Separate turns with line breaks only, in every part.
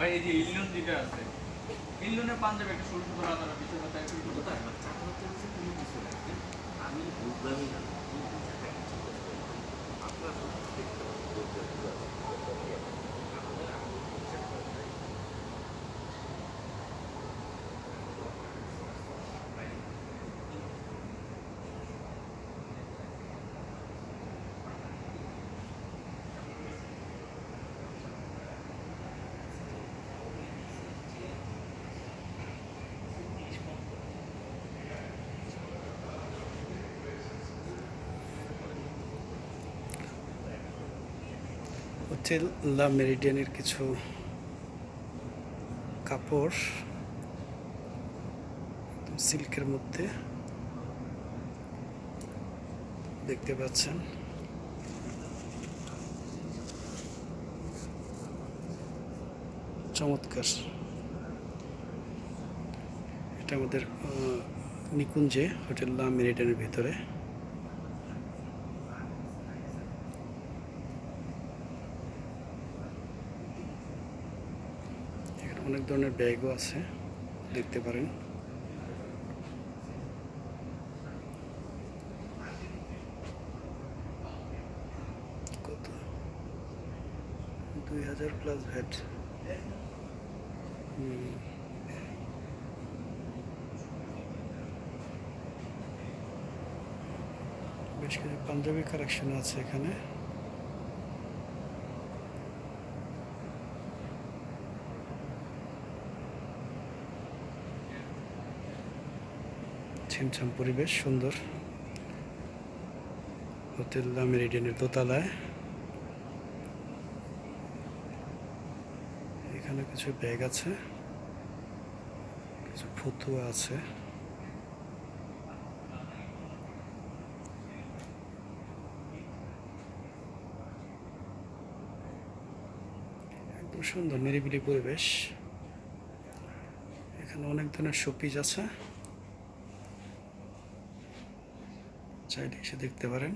ভাই, এই যে ইলিয়ন যেটা আছে ইলিয়নের পাঞ্জাবে একটা ছোট ছোট হাজার বিশ হাজার একটু করে
কোথায় বাচ্চাটা হচ্ছে যে কোনো কিছু নাই আমি বুঝলামই না আপনার দেখতে
হচ্ছে লা মেরিডিয়ানের কিছু কাপড় সিল্কের মধ্যে দেখতে পাচ্ছেন। চমৎকার। এটা আমাদের নিকুঞ্জে হোটেল লা মেরিডিয়ানের ভিতরে। অনেক ধরনের ব্যাগও আছে, দেখতে পারেন। কত? দুই হাজার প্লাস ভ্যাট। বেশ কিছু পাঞ্জাবি কালেকশন আছে এখানে। ছিমছাম পরিবেশ, সুন্দর। হোটেল লা মেরিডিয়ানের দোতলায়। এখানে কিছু ব্যাগ আছে, কিছু ফতুয়া আছে। সুন্দর নিরিবিলি পরিবেশ। এখানে অনেক ধরনের শোপিস আছে। চাইলে এসে দেখতে পারেন।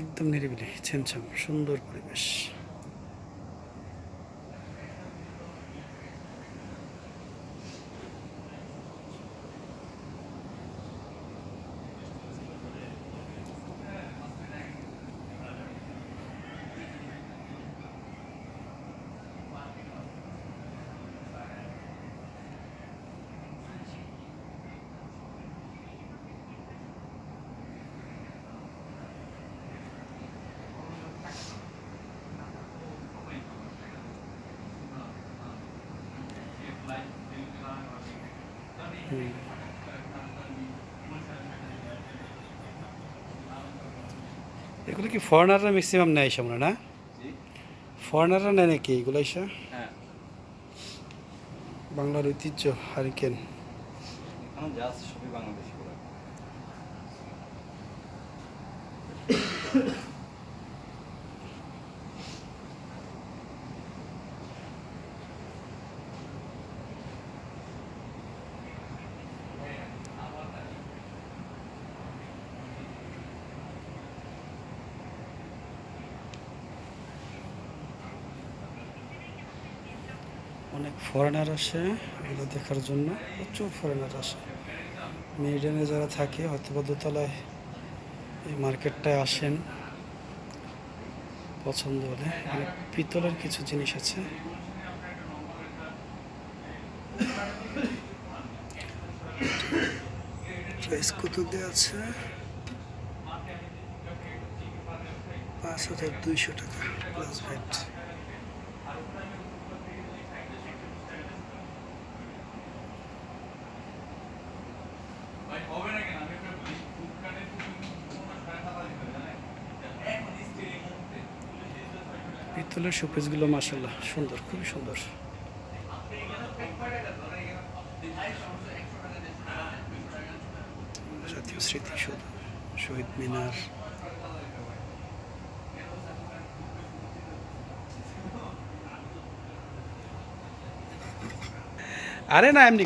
একদম নিরিবিলি ছেমছাম সুন্দর পরিবেশ হুম। এগুলো কি ফরেনাররা ম্যাক্সিমাম নেয় সামনে না?
জি।
ফরেনাররা নেয় নাকি এগুলো এসে?
হ্যাঁ।
বাংলার ঐতিহ্য হারিকেন
সবই বাংলাদেশি
অনেক ফরেনার আসে, এগুলো দেখার জন্য প্রচুর ফরেনার আসে। মেরিডিয়ানে যারা থাকে, হয়তো দোতলায় এই মার্কেটটায় আসেন। পছন্দ হলে। এখানে পিতলের কিছু জিনিস আছে। কত দেওয়া আছে। পাঁচ হাজার দুইশো টাকা প্লাস ভ্যাট
ভাই হবে না কেন আমি একটা বলি ফুটকানে সাড়ে সাত হাজার করে জানেন এখন স্টিল এই মুহূর্তে
পিতলের শোপিসগুলো মাসাল্লাহ সুন্দর খুবই সুন্দর। জাতীয় স্মৃতিসৌধ শহীদ মিনার। আরে না এমনি